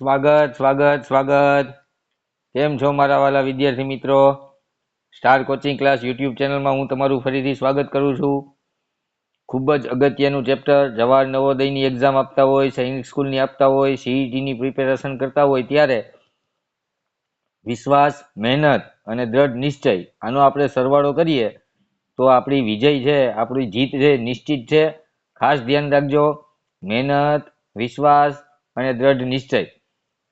સ્વાગત સ્વાગત સ્વાગત. કેમ છો મારા વાલા વિદ્યાર્થી મિત્રો? સ્ટાર કોચિંગ ક્લાસ યુટ્યુબ ચેનલમાં હું તમારું ફરીથી સ્વાગત કરું છું. ખૂબ જ અગત્યનું ચેપ્ટર જવાહર નવોદયની એક્ઝામ આપતા હોય, સૈનિક સ્કૂલની આપતા હોય સીઈટીની પ્રિપેરેશન કરતા હોય ત્યારે વિશ્વાસ, મહેનત અને દ્રઢ નિશ્ચય, આનો આપણે સરવાળો કરીએ તો આપણી વિજય છે, આપણી જીત છે, નિશ્ચિત છે. ખાસ ધ્યાન રાખજો. મહેનત, વિશ્વાસ અને દ્રઢ નિશ્ચય.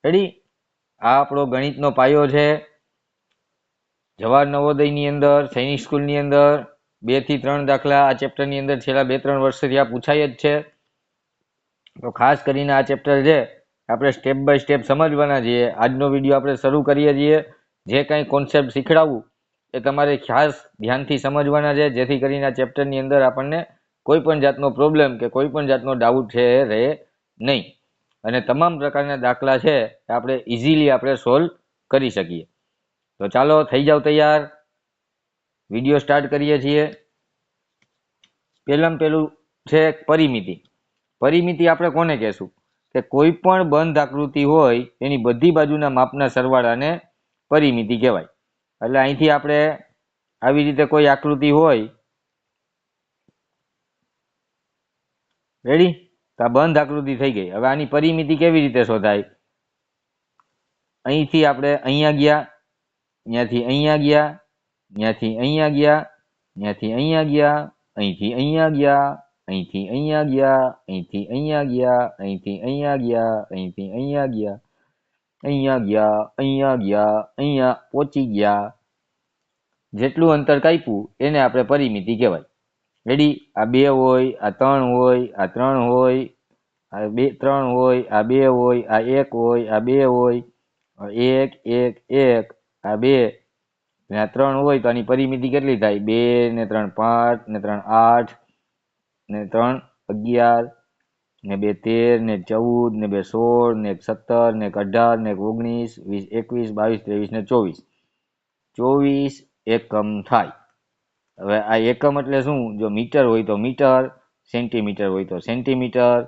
રેડી આ આપણો ગણિતનો પાયો છે. જવાહર નવોદયની અંદર, સૈનિક સ્કૂલની અંદર, બેથી ત્રણ દાખલા આ ચેપ્ટરની અંદર છેલ્લા બે ત્રણ વર્ષથી આ પૂછાય જ છે. તો ખાસ કરીને આ ચેપ્ટર છે, આપણે સ્ટેપ બાય સ્ટેપ સમજવાના છીએ. આજનો વીડિયો આપણે શરૂ કરીએ છીએ. જે કંઈ કોન્સેપ્ટ શીખડાવું, એ તમારે ખાસ ધ્યાનથી સમજવાના છે. જેથી કરીને આ ચેપ્ટરની અંદર આપણને કોઈ પણ જાતનો પ્રોબ્લેમ કે કોઈ પણ જાતનો ડાઉટ છે એ રહે નહીં. અને તમામ પ્રકારના દાખલા છે આપણે ઇઝીલી આપણે સોલ્વ કરી શકીએ. તો ચાલો, થઈ જાવ તૈયાર. વીડિયો સ્ટાર્ટ કરીએ છીએ. પહેલાં પહેલું છે પરિમિતિ. પરિમિતિ આપણે કોને કહેશું? કે કોઈ પણ બંધ આકૃતિ હોય, એની બધી બાજુના માપના સરવાળાને પરિમિતિ કહેવાય. એટલે અહીંથી આપણે આવી રીતે કોઈ આકૃતિ હોય. રેડી તો આ બંધ આકૃતિ થઈ ગઈ હવે આની પરિમિતિ કેવી રીતે શોધાય અહીંથી આપણે અહીંયા ગયા ત્યાંથી અહીંયા ગયા ત્યાંથી અહીંયા ગયા ત્યાંથી અહીંયા ગયા અહીંથી અહીંયા ગયા અહીંથી અહીંયા ગયા અહીંથી અહીંયા ગયા અહીંથી અહીંયા ગયા અહીંથી અહીંયા ગયા અહીંયા ગયા અહીંયા ગયા અહીંયા પહોંચી ગયા જેટલું અંતર કાપ્યું એને આપણે પરિમિતિ કહેવાય રેડી? આ બે હોય, આ ત્રણ હોય, આ ત્રણ હોય, આ બે, ત્રણ હોય, આ બે હોય, આ એક હોય, આ બે હોય. એક એક એક, આ બે. ને આ ત્રણ હોય તો આની પરિમિતિ કેટલી થાય? બે, ને ત્રણ પાંચ, ને ત્રણ આઠ, ને ત્રણ અગિયાર, ને બે તેર, ને ચૌદ, ને બે સોળ, ને એક સત્તર, ને એક અઢાર, ને એક ઓગણીસ, વીસ, એકવીસ, બાવીસ, ત્રેવીસ, ને ચોવીસ. ચોવીસ એકમ થાય. હવે આ એકમ એટલે શું? જો મીટર હોય તો મીટર, સેન્ટીમીટર હોય તો સેન્ટીમીટર,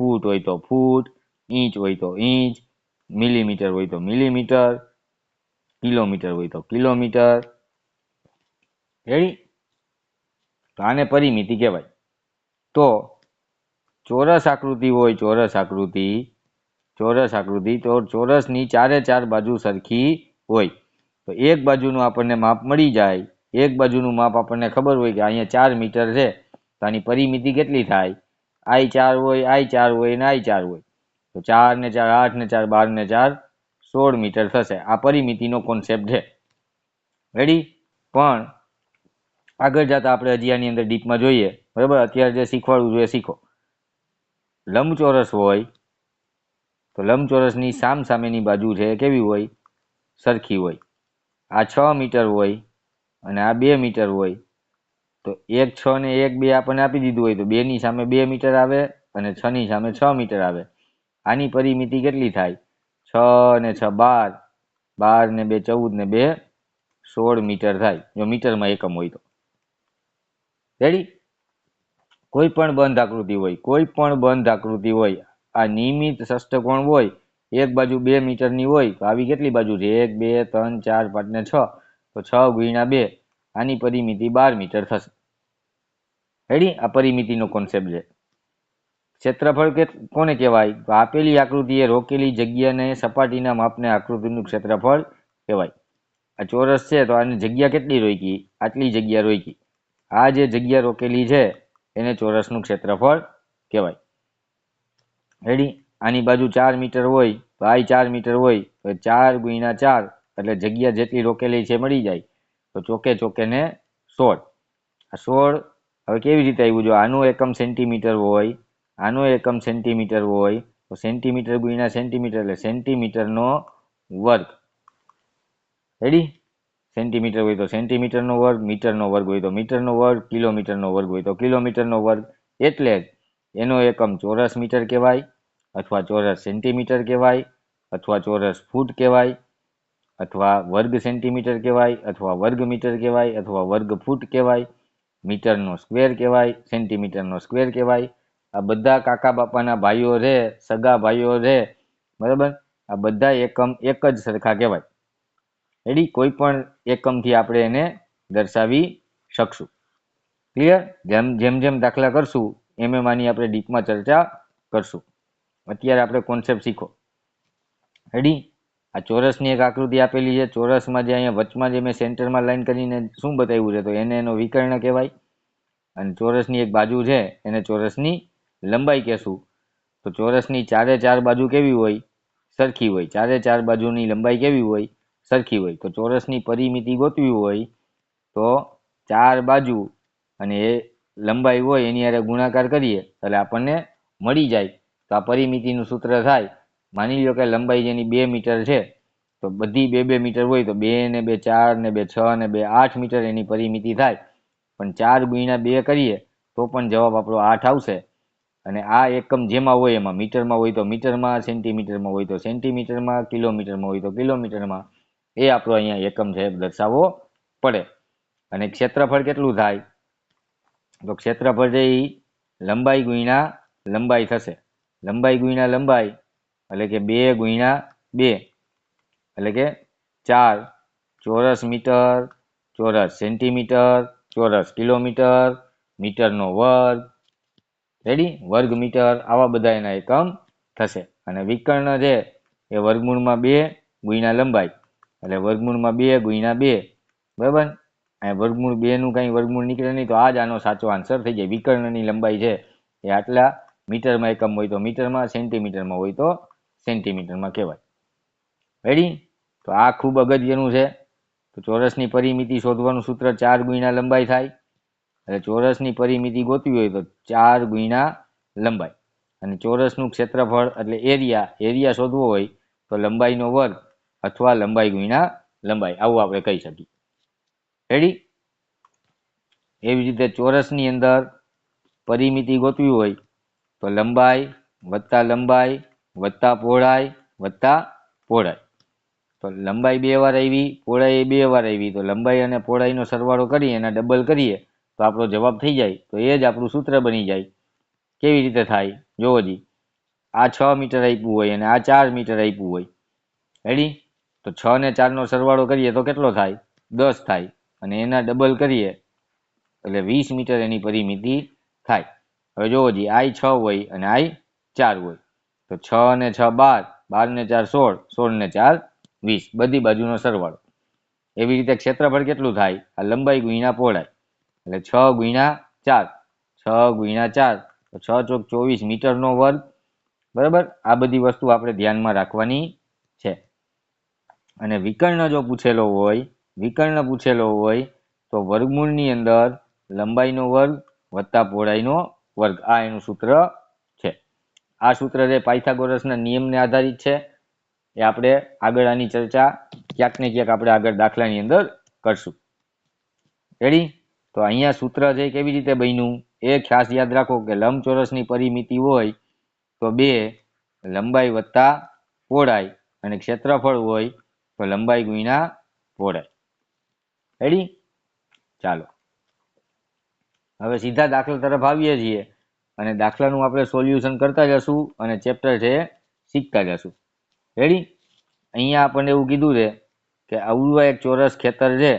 ફૂટ હોય તો ફૂટ, ઇંચ હોય તો ઇંચ, મિલીમીટર હોય તો મિલીમીટર, કિલોમીટર હોય તો કિલોમીટર. રેડી તો આને પરિમિતિ કહેવાય. તો ચોરસ આકૃતિ હોય ચોરસ આકૃતિ ચોરસ આકૃતિ તો ચોરસની ચારે ચાર બાજુ સરખી હોય. તો એક બાજુનું આપણને માપ મળી જાય એક બાજુનું માપ આપણને ખબર હોય કે અહીંયા ચાર મીટર છે, તો આની પરિમિતિ કેટલી થાય? આઈ ચાર હોય, આઈ ચાર હોય ને આઈ ચાર હોય. તો ચાર ને ચાર, આઠ ને ચાર, બાર ને ચાર, સોળ મીટર થશે. આ પરિમિતિનો કોન્સેપ્ટ છે. રેડી પણ આગળ જતા આપણે હજી આની અંદર ડીપમાં જોઈએ. બરાબર? અત્યારે જે શીખવાડવું જોઈએ, શીખો. લંબચોરસ હોય, તો લંબચોરસની સામ સામેની બાજુ છે, કેવી હોય? સરખી હોય. આ છ મીટર હોય અને આ બે મીટર હોય. તો એક છ ને એક બે આપણને આપી દીધું હોય તો બે ની સામે બે મીટર આવે અને છ ની સામે છ મીટર આવે. આની પરિમિતિ કેટલી થાય? છ ને છ બાર. બાર ને બે ચૌદ ને બે સોળ મીટર થાય. જો મીટરમાં એકમ હોય તો. રેડી કોઈ પણ બંધ આકૃતિ હોય, કોઈ પણ બંધ આકૃતિ હોય, આ નિયમિત ષષ્ટકોણ હોય, એક બાજુ બે મીટરની હોય, તો આવી કેટલી બાજુ છે? એક, બે, ત્રણ, ચાર, પાંચ ને છ. તો છ ગુણ્યા બે, આની પરિમિતિ બાર મીટર થશે. હેડી આ પરિમિતિનો કોન્સેપ્ટ છે. ક્ષેત્રફળ કે કોને કહેવાય? તો આપેલી આકૃતિએ રોકેલી જગ્યાને સપાટીના માપને આકૃતિનું ક્ષેત્રફળ કહેવાય. આ ચોરસ છે તો આની જગ્યા કેટલી રોકી? આટલી જગ્યા રોકી. આ જે જગ્યા રોકેલી છે, એને ચોરસનું ક્ષેત્રફળ કહેવાય. હેડી આની બાજુ ચાર મીટર હોય, તો આ ચાર મીટર હોય, તો ચાર ગુણ્યા ચાર એટલે જગ્યા જેટલી રોકેલી છે મળી જાય. તો ચોકે ચોકેને સોળ. આ સોળ હવે કેવી રીતે આવ્યું? જો આનું એકમ સેન્ટીમીટર હોય, આનો એકમ સેન્ટીમીટર હોય, તો સેન્ટીમીટર ગુણ્યા સેન્ટીમીટર એટલે સેન્ટીમીટરનો વર્ગ. રેડી સેન્ટીમીટર હોય તો સેન્ટીમીટરનો વર્ગ, મીટરનો વર્ગ હોય તો મીટરનો વર્ગ, કિલોમીટરનો વર્ગ હોય તો કિલોમીટરનો વર્ગ. એટલે એનો એકમ ચોરસ મીટર કહેવાય, અથવા ચોરસ સેન્ટીમીટર કહેવાય, અથવા ચોરસ ફૂટ કહેવાય અથવા વર્ગ સેન્ટીમીટર કહેવાય, અથવા વર્ગ મીટર કહેવાય, અથવા વર્ગ ફૂટ કહેવાય, મીટરનો સ્ક્વેર કહેવાય, સેન્ટીમીટરનો સ્ક્વેર કહેવાય. આ બધા કાકા બાપાના ભાઈઓ રહે, સગા ભાઈઓ રહે, બરાબર? આ બધા એકમ એક જ સરખા કહેવાય. રેડી કોઈ પણ એકમથી આપણે એને દર્શાવી શકશું. ક્લિયર જેમ જેમ જેમ દાખલા કરશું, એમ એમ આની આપણે ડીપમાં ચર્ચા કરશું. અત્યારે આપણે કોન્સેપ્ટ શીખો. રેડી આ ચોરસની એક આકૃતિ આપેલી છે. ચોરસમાં જે અહીંયા વચમાં જે મેં સેન્ટરમાં લાઈન કરીને શું બતાવ્યું છે તો એને એનો વિકર્ણ કહેવાય. અને ચોરસની એક બાજુ છે, એને ચોરસની લંબાઈ કહેશું. તો ચોરસની ચારે ચાર બાજુ કેવી હોય? સરખી હોય. ચારે ચાર બાજુની લંબાઈ કેવી હોય? સરખી હોય. તો ચોરસની પરિમિતિ ગોતવી હોય તો ચાર બાજુ અને એ લંબાઈ હોય એની યારે ગુણાકાર કરીએ એટલે આપણને મળી જાય. તો આ પરિમિતિનું સૂત્ર થાય માની લો કે લંબાઈ જેની બે મીટર છે, તો બધી બે બે મીટર હોય તો બે ને બે ચાર ને બે છ ને બે આઠ મીટર એની પરિમિતિ થાય. પણ ચાર ગુણ્યા બે કરીએ તો પણ જવાબ આપણો આઠ આવશે. અને આ એકમ જેમાં હોય એમાં મીટરમાં હોય તો મીટરમાં, સેન્ટીમીટરમાં હોય તો સેન્ટીમીટરમાં, કિલોમીટરમાં હોય તો કિલોમીટરમાં. એ આપણો અહીંયા એકમ છે, દર્શાવવો પડે. અને ક્ષેત્રફળ કેટલું થાય? તો ક્ષેત્રફળ જે લંબાઈ ગુણ્યા લંબાઈ થશે. લંબાઈ ગુણ્યા લંબાઈ એટલે કે બે ગુણ્યા બે. એટલે કે ચાર. ચોરસ મીટર, ચોરસ સેન્ટીમીટર, ચોરસ કિલોમીટર, મીટરનો વર્ગ. રેડી વર્ગ મીટર આવા બધા એના એકમ થશે. અને વિકર્ણ છે એ વર્ગમૂળમાં બે ગુણ્યા લંબાઈ. એટલે વર્ગમૂળમાં બે ગુણ્યા બે. બરાબર? અહીંયા વર્ગમૂળ બેનું કઈ વર્ગમૂળ નીકળે નહીં, તો આ જ આનો સાચો આન્સર થઈ જાય. વિકર્ણની લંબાઈ છે એ આટલા મીટરમાં એકમ હોય તો મીટરમાં, સેન્ટીમીટરમાં હોય તો સેન્ટીમીટરમાં કહેવાય. રેડી તો આ ખૂબ અગત્યનું છે. તો ચોરસની પરિમિતિ શોધવાનું સૂત્ર ચાર ગુણ્યા લંબાઈ થાય. એટલે ચોરસની પરિમિતિ ગોતવી હોય તો ચાર ગુણ્યા લંબાઈ. અને ચોરસનું ક્ષેત્રફળ એટલે એરિયા એરિયા શોધવો હોય તો લંબાઈનો વર્ગ અથવા લંબાઈ ગુણ્યા લંબાઈ. આવું આપણે કહી શકીએ. રેડી એવી રીતે ચોરસની અંદર પરિમિતિ ગોતવી હોય તો લંબાઈ વત્તા લંબાઈ વત્તા પહોળાઈ વત્તા પહોળાઈ. તો લંબાઈ બે વાર આવી, પહોળાઈ બે વાર આવી. તો લંબાઈ અને પહોળાઈનો સરવાળો કરી એના ડબલ કરીએ, તો આપણો જવાબ થઈ જાય. તો એ જ આપણું સૂત્ર બની જાય. કેવી રીતે થાય? જોવો જી. આ છ મીટર આપ્યું હોય અને આ ચાર મીટર આપ્યું હોય. રેડી તો છ ને ચારનો સરવાળો કરીએ તો કેટલો થાય? દસ થાય. અને એના ડબલ કરીએ એટલે વીસ મીટર એની પરિમિતિ થાય. હવે જોવો જી આઈ છ હોય અને આઈ ચાર હોય. તો છ ને છ બાર બાર ને ચાર સોળ સોળ ને ચાર વીસ. બધી બાજુનો સરવાળો. એવી રીતે ક્ષેત્રફળ કેટલું થાય? આ લંબાઈ ગુણ્યા પહોળાઈ. એટલે છ ગુણ્યા ચાર. છ ગુણ્યા ચાર. તો છ ચોક ચોવીસ મીટરનો વર્ગ. બરાબર? આ બધી વસ્તુ આપણે ધ્યાનમાં રાખવાની છે. અને વિકર્ણ જો પૂછેલો હોય, વિકર્ણ પૂછેલો હોય, તો વર્ગમૂળની અંદર લંબાઈનો વર્ગ વત્તા પહોળાઈનો વર્ગ. આ એનું સૂત્ર આ સૂત્ર જે પાયથાગોરસના નિયમને આધારિત છે, એ આપણે આગળ આની ચર્ચા ક્યાંક ને ક્યાંક આપણે આગળ દાખલાની અંદર કરશું. રેડી તો અહીંયા સૂત્ર છે કેવી રીતે બન્યું, એ ખાસ યાદ રાખો કે લંબચોરસની પરિમિતિ હોય તો બે, લંબાઈ વત્તા પહોળાઈ અને ક્ષેત્રફળ હોય તો લંબાઈ ગુણ્યા પહોળાઈ. રેડી ચાલો. હવે સીધા દાખલા તરફ આવીએ છીએ. અને દાખલાનું આપણે સોલ્યુશન કરતા જશું અને ચેપ્ટર છે શીખતા જશું. રેડી અહીંયા આપણને એવું કીધું છે કે આવડું એક ચોરસ ખેતર છે,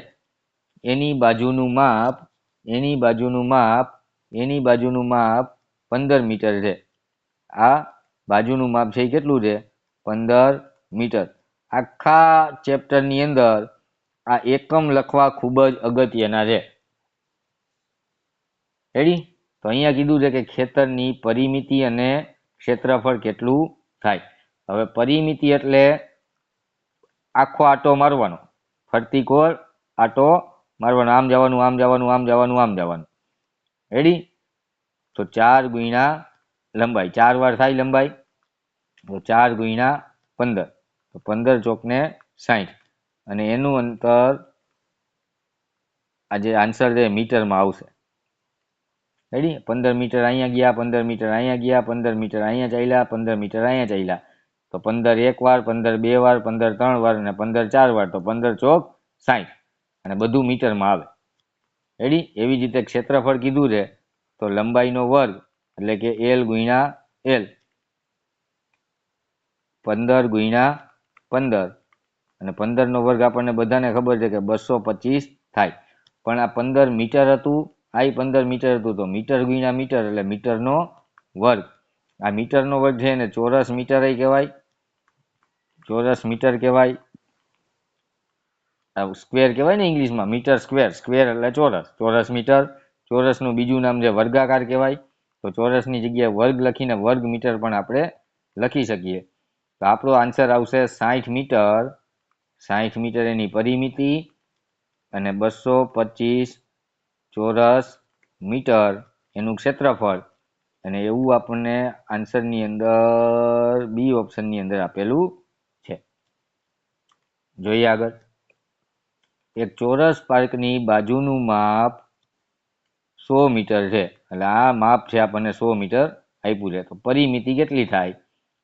એની બાજુનું માપ, એની બાજુનું માપ, એની બાજુનું માપ પંદર મીટર છે. આ બાજુનું માપ છે એ કેટલું છે? પંદર મીટર. આખા ચેપ્ટરની અંદર આ એકમ લખવા ખૂબ જ અગત્યના છે. રેડી તો અહીંયા કીધું છે કે ખેતરની પરિમિતિ અને ક્ષેત્રફળ કેટલું થાય? હવે પરિમિતિ એટલે આખો આટો મારવાનો. ફરતી કોર, આટો મારવાનો. આમ જવાનું આમ જવાનું આમ જવાનું આમ જવાનું. રેડી તો ચાર ગુણ્યા લંબાઈ. ચાર વાર થાય લંબાઈ. તો ચાર ગુણ્યા પંદર. તો પંદર ચોકને સાઠ અને એનું અંતર આ જે આન્સર છે મીટરમાં આવશે. રેડી પંદર મીટર અહીંયા ગયા, પંદર મીટર અહીંયા ગયા, પંદર મીટર અહીંયા ચાલ્યા, પંદર મીટર અહીંયા ચાલ્યા. તો પંદર એક વાર, પંદર બે વાર, પંદર ત્રણ વાર અને પંદર ચાર વાર, તો પંદર ચોક સાઠ. અને બધું મીટરમાં આવે. રેડી એવી જ રીતે ક્ષેત્રફળ કીધું છે. તો લંબાઈનો વર્ગ, એટલે કે એલ ગુણ્યા એલ પંદર ગુણ્યા પંદર. અને પંદરનો વર્ગ આપણને બધાને ખબર છે કે બસો પચીસ થાય. પણ આ પંદર મીટર હતું આ પંદર મીટર હતું તો મીટર ગુણ્યા મીટર એટલે મીટરનો વર્ગ. આ મીટરનો વર્ગ છે એને ચોરસ મીટર કહેવાય. ચોરસ મીટર કહેવાય. સ્ક્વેર કહેવાય ને ઇંગ્લિશમાં, મીટર સ્ક્વેર. સ્ક્વેર એટલે ચોરસ. ચોરસ મીટર. ચોરસનું બીજું નામ છે વર્ગાકાર કહેવાય. તો ચોરસની જગ્યાએ વર્ગ લખીને વર્ગ મીટર પણ આપણે લખી શકીએ. તો આપણો આન્સર આવશે સાઠ મીટર. સાઠ મીટર એની પરિમિતિ. અને બસો પચીસ ચોરસ, મીટર એનું ક્ષેત્રફળ. અને એવું આપણને આન્સરની અંદર બી ઓપ્શનની અંદર આપેલું છે. જોઈએ આગળ. એક ચોરસ પાર્કની બાજુનું માપ સો મીટર છે. એટલે આ માપ છે આપણને સો મીટર આપ્યું છે. તો પરિમિતિ કેટલી થાય?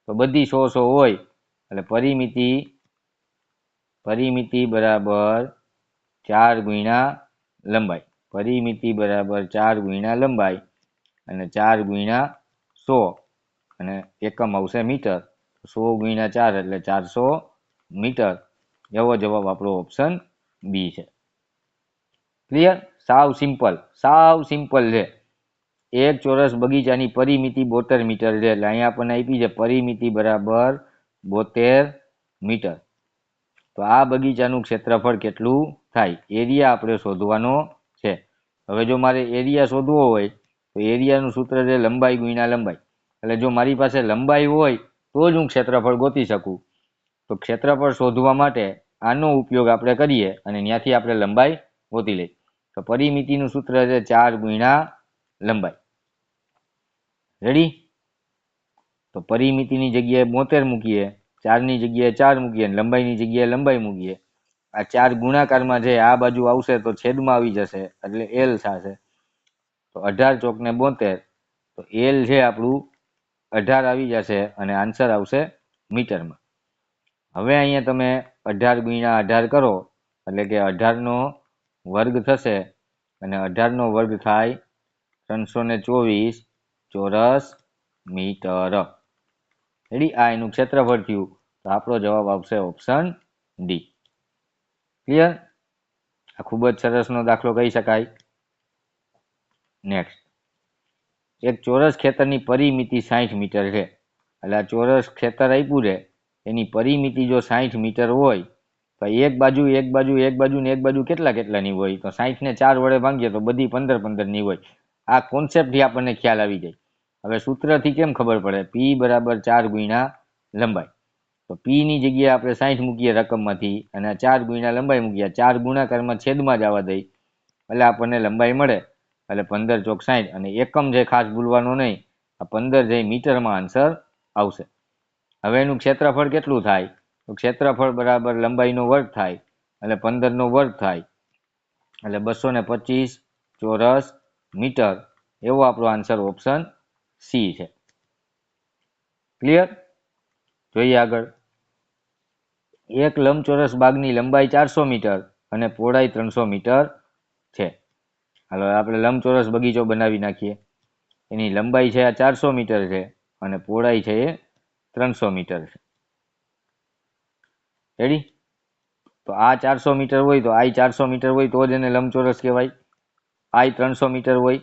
તો બધી સો સો હોય. એટલે પરિમિતિ પરિમિતિ બરાબર ચાર ગુણ્યા લંબાઈ. પરિમિતિ બરાબર ચાર ગુણ્યા લંબાઈ અને ચાર ગુણ્યા સો અને એકમ આવશે મીટર. સો ગુણ્યા ચાર એટલે ચારસો મીટર. એવો જવાબ આપણો ઓપ્શન બી છે. ક્લિયર સાવ સિમ્પલ સાવ સિમ્પલ છે. એક ચોરસ બગીચાની પરિમિતિ બોતેર મીટર છે એટલે અહીંયા આપણને આપી છે પરિમિતિ બરાબર બોતેર મીટર. તો આ બગીચાનું ક્ષેત્રફળ કેટલું થાય? એરિયા આપણે શોધવાનો હવે જો મારે એરિયા શોધવો હોય, તો એરિયાનું સૂત્ર છે લંબાઈ ગુણ્યા લંબાઈ. એટલે જો મારી પાસે લંબાઈ હોય, તો જ હું ક્ષેત્રફળ ગોતી શકું. તો ક્ષેત્રફળ શોધવા માટે આનો ઉપયોગ આપણે કરીએ અને ત્યાંથી આપણે લંબાઈ ગોતી લઈએ. તો પરિમિતિનું સૂત્ર છે ચાર ગુણ્યા લંબાઈ. રેડી તો પરિમિતિની જગ્યાએ બોતેર મૂકીએ, ચારની જગ્યાએ ચાર મૂકીએ લંબાઈની જગ્યાએ લંબાઈ મૂકીએ. આ ચાર ગુણાકારમાં જે આ બાજુ આવશે તો છેદમાં આવી જશે, એટલે એલ થશે. તો અઢાર ચોક ને બોતેર, તો એલ છે આપણું અઢાર આવી જશે અને આન્સર આવશે મીટરમાં. હવે અહીંયા તમે અઢાર ગુણ્યા અઢાર કરો, એટલે કે અઢારનો વર્ગ થશે અને અઢારનો વર્ગ થાય ત્રણસો ને ચોવીસ ચોરસ મીટર. રેડી? આ એનું ક્ષેત્રફળ થયું. તો આપણો જવાબ આવશે ઓપ્શન ડી. ક્લિયર આ ખૂબ જ સરસનો દાખલો કહી શકાય. નેક્સ્ટ એક ચોરસ ખેતરની પરિમિતિ સાઠ મીટર છે. એટલે આ ચોરસ ખેતર આપ્યું છે. એની પરિમિતિ જો સાઠ મીટર હોય, તો એક બાજુ એક બાજુ એક બાજુ ને એક બાજુ કેટલા કેટલાની હોય? તો સાઠ ને ચાર વડે ભાંગીએ તો બધી પંદર પંદરની હોય. આ કોન્સેપ્ટથી આપણને ખ્યાલ આવી જાય. હવે સૂત્રથી કેમ ખબર પડે? પી બરાબર ચાર ગુણ્યા લંબાઈ. તો પી ની જગ્યાએ આપણે સાઠ મૂકીએ રકમમાંથી અને ચાર ગુણ્યા લંબાઈ મૂકીએ. ચાર ગુણાકારમાં છેદમાં જવા દઈ એટલે આપણને લંબાઈ મળે. એટલે પંદર ચોક સાઠ અને એકમ જે ખાસ ભૂલવાનો નહીં, આ પંદર જે મીટરમાં આન્સર આવશે. હવે એનું ક્ષેત્રફળ કેટલું થાય? તો ક્ષેત્રફળ બરાબર લંબાઈનો વર્ગ થાય. એટલે પંદરનો વર્ગ થાય. એટલે બસો ને પચીસ ચોરસ મીટર એવો આપણો આન્સર ઓપ્શન સી છે. ક્લિયર જોઈએ આગળ. એક લંબચોરસ બાગની લંબાઈ ચારસો મીટર અને પહોળાઈ ત્રણસો મીટર છે. હાલો, આપણે લંબચોરસ બગીચો બનાવી નાખીએ. એની લંબાઈ છે આ ચારસો મીટર છે અને પહોળાઈ છે એ ત્રણસો મીટર છે. રેડી તો આ ચારસો મીટર હોય તો આઈ ચારસો મીટર હોય તો જ એને લંબચોરસ કહેવાય. આઈ ત્રણસો મીટર હોય.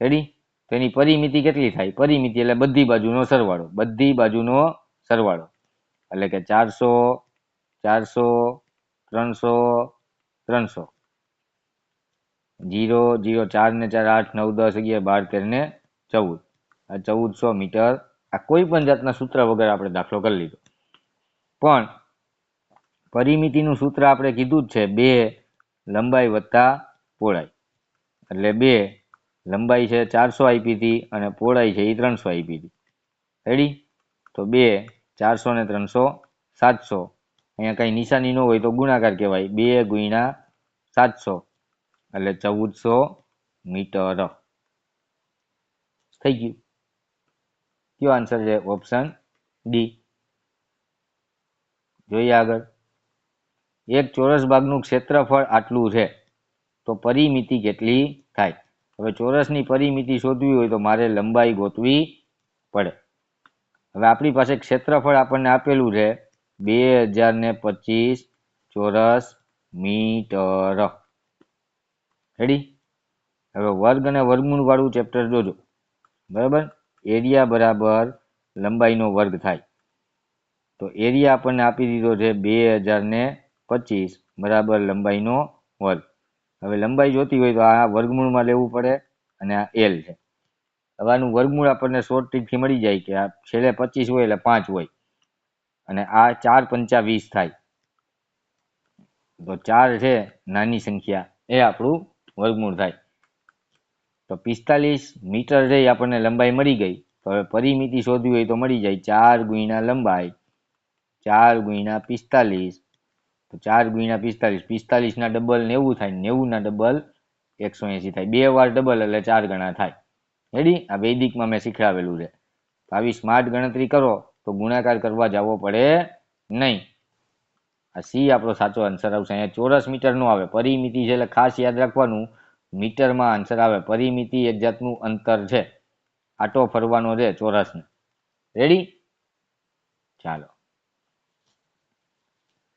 રેડી તો એની પરિમિતિ કેટલી થાય? પરિમિતિ એટલે બધી બાજુનો સરવાળો. બધી બાજુનો સરવાળો. એટલે કે ચારસો ચારસો, ત્રણસો ત્રણસો. જીરો જીરો ચાર ને ચાર, આઠ, નવ, દસ, અગિયાર, બાર, તેર ને ચૌદ. આ ચૌદસો મીટર આ કોઈ પણ જાતના સૂત્ર વગર આપણે દાખલો કરી લીધો. પણ પરિમિતિનું સૂત્ર આપણે કીધું જ છે બે લંબાઈ વત્તા પહોળાઈ. એટલે બે લંબાઈ છે ચારસો આપી હતી અને પહોળાઈ છે એ ત્રણસો આપી હતી રેડી તો બે ચારસો ને ત્રણસો, સાતસો. અહીંયા કંઈ નિશાની ન હોય તો ગુણાકાર કહેવાય. બે ગુણ્યા સાતસો. એટલે ચૌદસો મીટર. થઈ ગયું. કયો આન્સર છે? ઓપ્શન ડી જોઈએ આગળ. એક ચોરસ ભાગનું ક્ષેત્રફળ આટલું છે, તો પરિમિતિ કેટલી થાય? હવે ચોરસની પરિમિતિ શોધવી હોય તો મારે લંબાઈ ગોતવી પડે. હવે આપણી પાસે ક્ષેત્રફળ આપણને આપેલું છે બે હજાર ને પચીસ ચોરસ મીટર. રેડી હવે વર્ગ અને વર્ગમૂળ વાળું ચેપ્ટર જોજો. બરાબર? એરિયા બરાબર લંબાઈનો વર્ગ થાય. તો એરિયા આપણને આપી દીધો છે બે હજાર ને પચીસ બરાબર લંબાઈનો વર્ગ. હવે લંબાઈ જોતી હોય તો આ વર્ગમૂળમાં લેવું પડે અને આ એલ છે. આનું વર્ગમૂળ આપણને શોર્ટ ટ્રીકથી મળી જાય કે આ છેલ્લે પચીસ હોય એટલે પાંચ હોય. અને આ ચાર પંચા વીસ થાય. તો ચાર છે, નાની સંખ્યા. એ આપણું વર્ગમૂળ થાય. તો પિસ્તાલીસ મીટર રહી આપણને લંબાઈ મળી ગઈ. તો હવે પરિમિતિ શોધવી હોય તો મળી જાય. ચાર ગુણ્યા લંબાઈ. ચાર ગુણ્યા પિસ્તાલીસ. તો ચાર ગુણ્યા પિસ્તાલીસ. પિસ્તાલીસના ડબલ નેવું થાય નેવુંના ડબલ એકસો એંસી થાય. બે વાર ડબલ એટલે ચાર ગણા થાય. રેડી? આ વૈદિકમાં મેં શીખવાડેલું છે. આવી સ્માર્ટ ગણતરી કરો, તો ગુણાકાર કરવા જવો પડે નહીં. આ સી આપણો સાચો આન્સર આવશે. અહીંયા ચોરસ મીટર નો આવે. પરિમિતિ છે એટલે ખાસ યાદ રાખવાનું, મીટરમાં આન્સર આવે. પરિમિતિ એક જાતનું અંતર છે. આટો ફરવાનો છે ચોરસને. રેડી? ચાલો.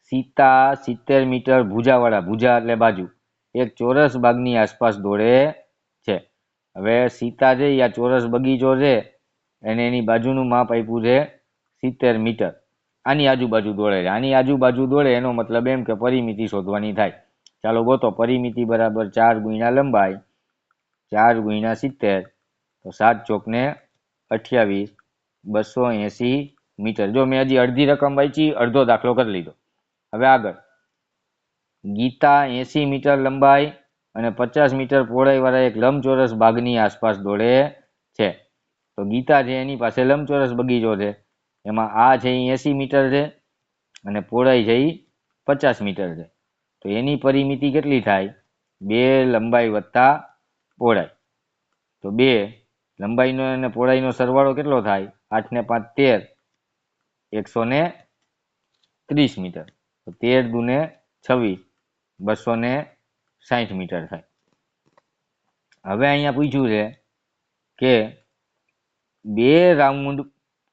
સીતા સિત્તેર મીટર ભુજાવાળા ભુજા એટલે બાજુ. એક ચોરસ બાગની આસપાસ દોડે હવે સીતા છે યા ચોરસ બગીચો છે, એને એની બાજુનું માપ આપ્યું છે સિત્તેર મીટર. આની આજુબાજુ દોડે છે. આની આજુબાજુ દોડે, એનો મતલબ એમ કે પરિમિતિ શોધવાની થાય. ચાલો ગોતો, પરિમિતિ બરાબર ચાર ગુણ્યા લંબાઈ, ચાર ગુણ્યા સિત્તેર, તો સાત ચોકને અઠ્યાવીસ, બસો એંસી મીટર. જો મેં હજી અડધી રકમ વાંચી, અડધો દાખલો કરી લીધો. હવે આગળ. ગીતા એંસી મીટર લંબાઈ અને પચાસ મીટર પહોળાઈવાળા એક લંબચોરસ બાગની આસપાસ દોડે છે. તો ગીતા છે એની પાસે લંબચોરસ બગીચો છે. એમાં આ છે એ એંસી મીટર છે અને પહોળાઈ છે એ પચાસ મીટર છે. તો એની પરિમિતિ કેટલી થાય? બે લંબાઈ વત્તા પહોળાઈ. તો બે લંબાઈનો અને પહોળાઈનો સરવાળો કેટલો થાય? આઠ ને પાંચ તેર. એકસો ને ત્રીસ મીટર. તો તેર દુને છવ્વીસ. બસો ને સાઠ મીટર થાય. હવે અહીંયા પૂછ્યું છે કે બે રાઉન્ડ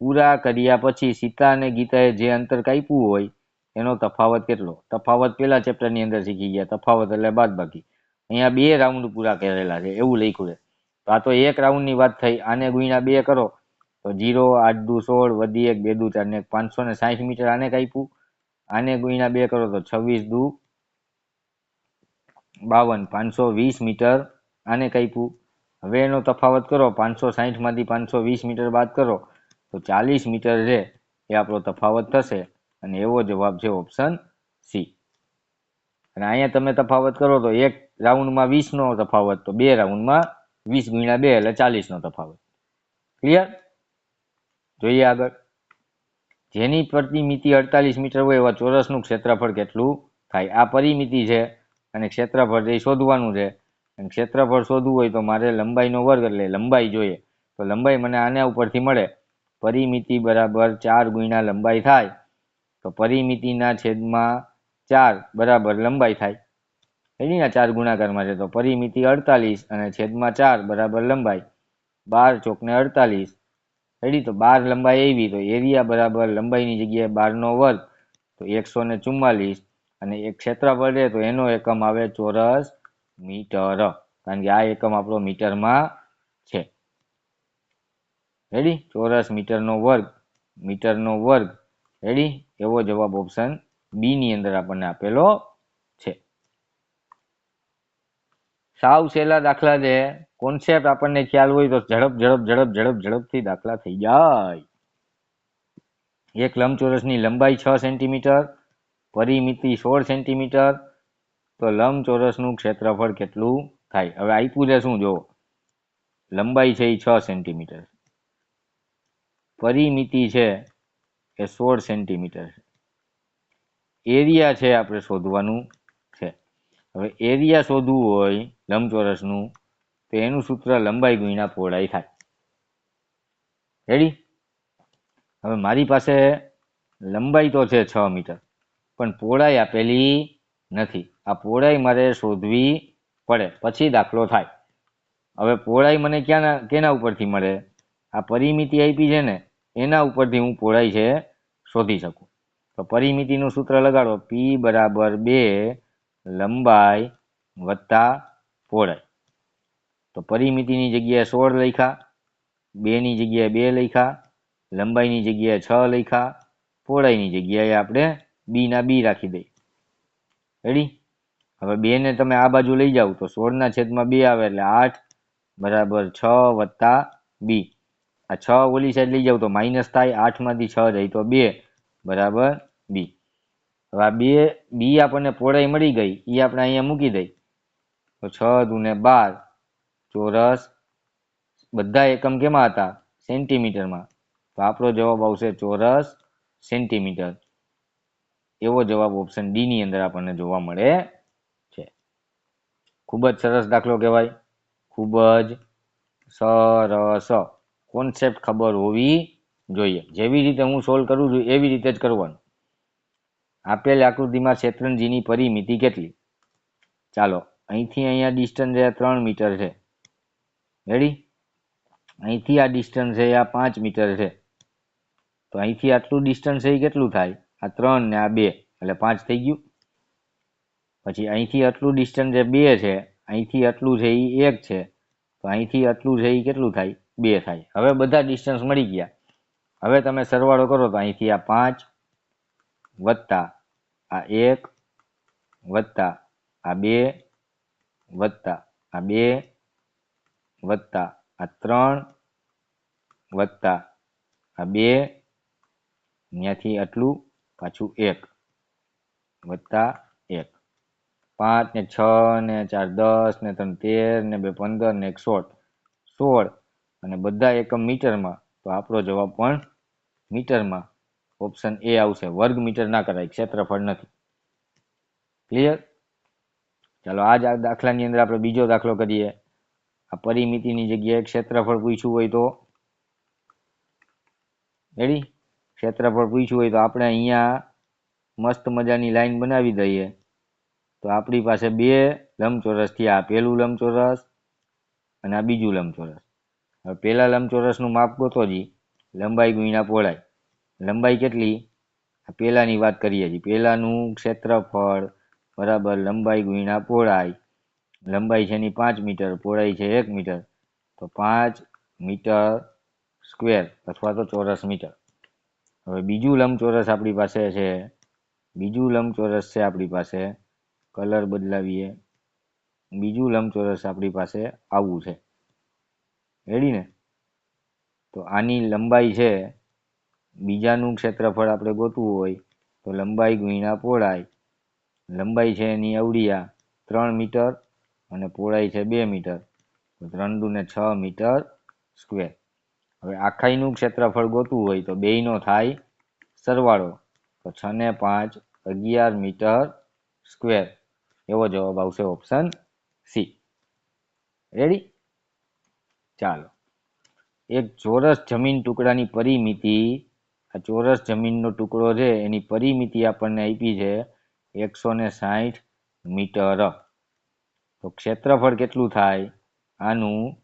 પૂરા કર્યા પછી સીતા અને ગીતાએ જે અંતર કાપ્યું હોય, એનો તફાવત કેટલો? તફાવત પેલા ચેપ્ટરની અંદર શીખી ગયા. તફાવત એટલે બાદ બાકી અહીંયા બે રાઉન્ડ પૂરા કરેલા છે, એવું લખ્યું છે. તો આ તો એક રાઉન્ડની વાત થઈ. આને ગુણ્યા બે કરો. તો જીરો, આઠ દુ સોળ, વધી એક, બે દુ ચાર, ને પાંચસો ને સાઠ મીટર આને કાપ્યું. આને ગુણ્યા બે કરો તો છવ્વીસ દુ બાવન, પાંચસો વીસ મીટર આને કાપ્યું હવે એનો તફાવત કરો, પાંચસો સાહીઠમાંથી પાંચસો વીસ મીટર બાદ કરો, તો ચાલીસ મીટર છે એ આપણો તફાવત થશે. અને એવો જવાબ છે ઓપ્શન સી. અને અહીંયા તમે તફાવત કરો તો એક રાઉન્ડમાં વીસનો તફાવત, તો બે રાઉન્ડમાં વીસ ગુણ્યા બે, એટલે ચાલીસનો તફાવત. ક્લિયર? જોઈએ આગળ. જેની પ્રતિમિતિ અડતાલીસ મીટર હોય એવા ચોરસનું ક્ષેત્રફળ કેટલું થાય? આ પરિમિતિ છે અને ક્ષેત્રફળ એ શોધવાનું છે, અને ક્ષેત્રફળ શોધવું હોય તો મારે લંબાઈનો વર્ગ એટલે લંબાઈ જોઈએ. તો લંબાઈ મને આના ઉપરથી મળે. પરિમિતિ બરાબર ચાર ગુણ્યા લંબાઈ થાય. તો પરિમિતિના છેદમાં ચાર બરાબર લંબાઈ થાય. એની ચાર ગુણાકારમાં છે તો પરિમિતિ અડતાલીસ અને છેદમાં ચાર બરાબર લંબાઈ. બાર ચોકને અડતાલીસ. રેડી તો બાર લંબાઈ આવી તો એરિયા બરાબર લંબાઈની જગ્યાએ બારનો વર્ગ. તો એકસો ને ચુમ્માલીસ. અને એક ક્ષેત્રફળ છે તો એનો એકમ આવે ચોરસ મીટર. કારણ કે આ એકમ આપણો મીટરમાં છે. રેડી ચોરસ મીટરનો વર્ગ મીટરનો વર્ગ. રેડી એવો જવાબ ઓપ્શન બી ની અંદર આપણને આપેલો છે. સાવ સહેલા દાખલા છે. કોન્સેપ્ટ આપણને ખ્યાલ હોય તો ઝડપ ઝડપ ઝડપ ઝડપ, ઝડપથી દાખલા થઈ જાય. એક લંબચોરસની લંબાઈ છ સેન્ટીમીટર પરિમિતિ સોળ સેન્ટીમીટર, તો લંબચોરસનું ક્ષેત્રફળ કેટલું થાય? હવે આપ્યું છે શું? જો લંબાઈ છે એ છ સેન્ટીમીટર. પરિમિતિ છે એ સોળ સેન્ટીમીટર. એરિયા છે આપણે શોધવાનું છે. હવે એરિયા શોધવું હોય લંબચોરસનું, તો એનું સૂત્ર લંબાઈ ગુણ્યા પહોળાઈ થાય. રેડી હવે મારી પાસે લંબાઈ તો છે છ મીટર. પણ પહોળાઈ આપેલી નથી. આ પહોળાઈ મારે શોધવી પડે, પછી દાખલો થાય. હવે પહોળાઈ મને ક્યાંના, કેના ઉપરથી મળે? આ પરિમિતિ આપી છે ને, એના ઉપરથી હું પહોળાઈ છે શોધી શકું. તો તો પરિમિતિનું સૂત્ર લગાડો પી બરાબર બે લંબાઈ વત્તા પહોળાઈ. તો પરિમિતિની જગ્યાએ સોળ લખ્યા, બેની જગ્યાએ બે લખ્યા, લંબાઈની જગ્યાએ છ લખ્યા, પહોળાઈની જગ્યાએ આપણે બી ના બી રાખી દઈ રેડી હવે બે ને તમે આ બાજુ લઈ જાઓ તો સોળના છેદમાં બે આવે એટલે આઠ બરાબર છ વત્તા બી. આ છ ઓલી સાઈડ લઈ જાવ તો માઇનસ થાય, આઠમાંથી છ જાય તો બે બરાબર બી. હવે આ બે, બી આપણને પહોળાઈ મળી ગઈ એ આપણે અહીંયા મૂકી દઈ. તો છ દુને બાર, ચોરસ, બધા એકમ કેમાં હતા? સેન્ટીમીટરમાં. તો આપણો જવાબ આવશે ચોરસ સેન્ટીમીટર. એવો જવાબ ઓપ્શન ડી ની અંદર આપણને જોવા મળે છે. ખૂબ જ સરસ દાખલો કહેવાય. ખૂબ જ સરસ. કોન્સેપ્ટ ખબર હોવી જોઈએ. જેવી રીતે હું સોલ્વ કરું છું, એવી રીતે જ કરવાનું. આપેલ આકૃતિમાં શેત્રંજીની પરિમિતિ કેટલી? ચાલો, અહીંથી અહીંયા ડિસ્ટન્સ છે ત્રણ મીટર છે. રેડી અહીંથી આ ડિસ્ટન્સ છે, આ પાંચ મીટર છે. તો અહીંથી આટલું ડિસ્ટન્સ છે એ કેટલું થાય? આ ત્રણ ને આ બે, એટલે પાંચ થઈ ગયું. પછી અહીંથી આટલું ડિસ્ટન્સ જે બે છે, અહીંથી આટલું છે એ એક છે, તો અહીંથી આટલું છે એ કેટલું થાય? બે થાય. હવે બધા ડિસ્ટન્સ મળી ગયા. હવે તમે સરવાળો કરો તો અહીંથી આ પાંચ વત્તા આ એક વત્તા આ બે વત્તા આ બે વત્તા આ ત્રણ વત્તા આ બે. ત્યાંથી આટલું પાછું એક. વત્તા એક. પાંચ ને છ ને ચાર, દસ ને ત્રણ, તેર ને બે, પંદર ને એક સોળ. સોળ અને બધા એકમ મીટરમાં, તો આપણો જવાબ પણ મીટરમાં ઓપ્શન એ આવશે. વર્ગ મીટર ના કરાય, ક્ષેત્રફળ નથી. ક્લિયર ચાલો, આ દાખલાની અંદર આપણે બીજો દાખલો કરીએ. આ પરિમિતિની જગ્યાએ ક્ષેત્રફળ પૂછ્યું હોય તો. રેડી ક્ષેત્રફળ પૂછ્યું હોય તો આપણે અહીંયા મસ્ત મજાની લાઈન બનાવી દઈએ. તો આપણી પાસે બે લંબચોરસ થયા. પહેલું લંબચોરસ અને આ બીજું લંબચોરસ. હવે પહેલાં લંબચોરસનું માપ ગોતોજી લંબાઈ ગુણ્યા પહોળાઈ. લંબાઈ કેટલી? આ પેલાની વાત કરીએ છીએ પહેલાંનું ક્ષેત્રફળ બરાબર લંબાઈ ગુણ્યા પહોળાઈ. લંબાઈ છે એની પાંચ મીટર, પહોળાઈ છે એક મીટર. તો પાંચ મીટર સ્ક્વેર અથવા તો ચોરસ મીટર. હવે બીજું લંબચોરસ આપણી પાસે છે. બીજું લંબચોરસ છે આપણી પાસે. કલર બદલાવીએ. બીજું લંબચોરસ આપણી પાસે આવું છે. રેડી ને? તો આની લંબાઈ છે, બીજાનું ક્ષેત્રફળ આપણે ગોતવું હોય, તો લંબાઈ ગુણ્યા પહોળાઈ. લંબાઈ છે એની અવડિયા ત્રણ મીટર અને પહોળાઈ છે બે મીટર. તો ત્રણ દુને છ મીટર સ્ક્વેર. હવે આખાઈનું ક્ષેત્રફળ ગોતવું હોય તો બેયનો થાય સરવાળો. તો છ ને પાંચ અગિયાર મીટર સ્ક્વેર. એવો જવાબ આવશે ઓપ્શન સી. રેડી ચાલો. એક ચોરસ જમીન ટુકડાની પરિમિતિ, આ ચોરસ જમીનનો ટુકડો છે, એની પરિમિતિ આપણને આપી છે એકસો ને સાઠ મીટર. તો ક્ષેત્રફળ કેટલું થાય? આનું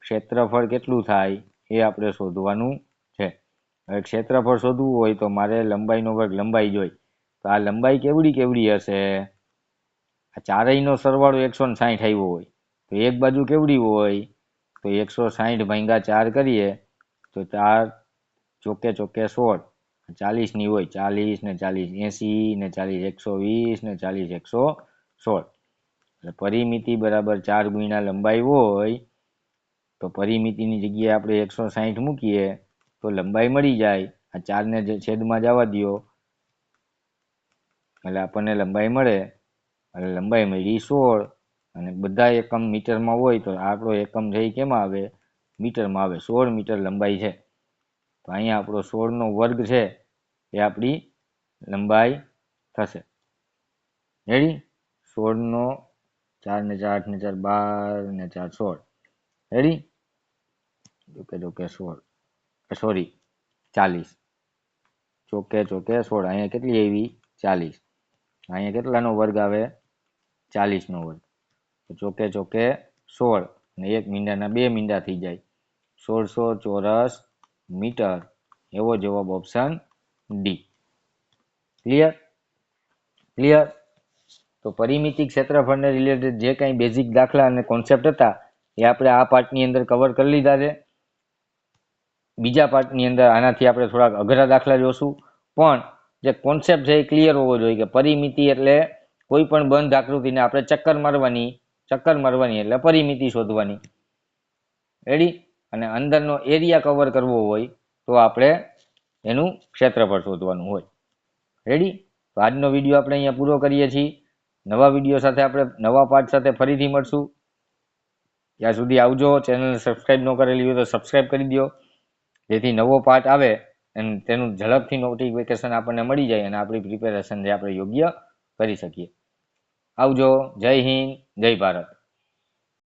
ક્ષેત્રફળ કેટલું થાય? એ આપણે શોધવાનું છે. હવે ક્ષેત્રફળ શોધવું હોય તો મારે લંબાઈનો વર્ગ લંબાઈ જોઈ. તો આ લંબાઈ કેવડી કેવડી હશે? આ ચારેયનો સરવાળો એકસો ને સાઠ આવ્યો હોય. તો એક બાજુ કેવડી હોય? તો એકસો સાઠ ભાંગા ચાર કરીએ તો ચાર ચોકે ચોકે સોળ. ચાલીસની હોય ચાલીસ ને ચાલીસ એંસી ને ચાલીસ એકસો વીસ ને ચાલીસ એકસો સોળ. એટલે પરિમિતિ બરાબર ચાર ગુણ્યા લંબાઈ હોય તો પરિમિતિની જગ્યાએ આપણે એકસો સાહીઠ મૂકીએ, તો લંબાઈ મળી જાય. આ ચારને છેદમાં જવા દો એટલે આપણને લંબાઈ મળે. એટલે લંબાઈ મળી સોળ. અને બધા એકમ મીટરમાં હોય તો આપણો એકમ છે કેમાં આવે? મીટરમાં આવે. સોળ મીટર લંબાઈ છે. તો અહીંયા આપણો સોળનો વર્ગ છે. એ આપણી લંબાઈ થશે. રેડી સોળનો ચાર ને ચાર આઠ ને ચાર બાર ને ચાર સોળ. રેડી જોકે જોકે સોળ. સોરી, ચાલીસ. ચોકે ચોકે સોળ. અહીંયા કેટલી આવી? ચાલીસ. અહીંયા કેટલાનો વર્ગ આવે? ચાલીસનો વર્ગ. ચોકે ચોકે સોળ. અને એક મીંડાના બે મીંડા થઈ જાય. સોળસો ચોરસ મીટર. એવો જવાબ ઓપ્શન ડી ક્લિયર ક્લિયર તો પરિમિતિ ક્ષેત્રફળને રિલેટેડ જે કાંઈ બેઝિક દાખલા અને કોન્સેપ્ટ હતા, એ આપણે આ પાર્ટની અંદર કવર કરી લીધા છે. બીજા પાર્ટની અંદર આનાથી આપણે થોડાક અઘરા દાખલા જોશું. પણ જે કોન્સેપ્ટ છે એ ક્લિયર હોવો જોઈએ કે પરિમિતિ એટલે કોઈ પણ બંધ આકૃતિને આપણે ચક્કર મારવાની ચક્કર મારવાની એટલે પરિમિતિ શોધવાની. રેડી અને અંદરનો એરિયા કવર કરવો હોય તો આપણે એનું ક્ષેત્રફળ શોધવાનું હોય. રેડી તો આજનો વીડિયો આપણે અહીંયા પૂરો કરીએ છીએ. નવા વીડિયો સાથે આપણે નવા પાઠ સાથે ફરીથી મળશું. ત્યાં સુધી આવજો. ચેનલને સબસ્ક્રાઈબ ન કરેલી હોય તો સબસ્ક્રાઈબ કરી દો જેથી નવો પાઠ આવે અને તેનું ઝડપથી નોટિફિકેશન આપણને મળી જાય અને આપણી પ્રિપેરેશન જે આપણે યોગ્ય કરી શકીએ. આવજો. જય હિન્દ. જય ભારત.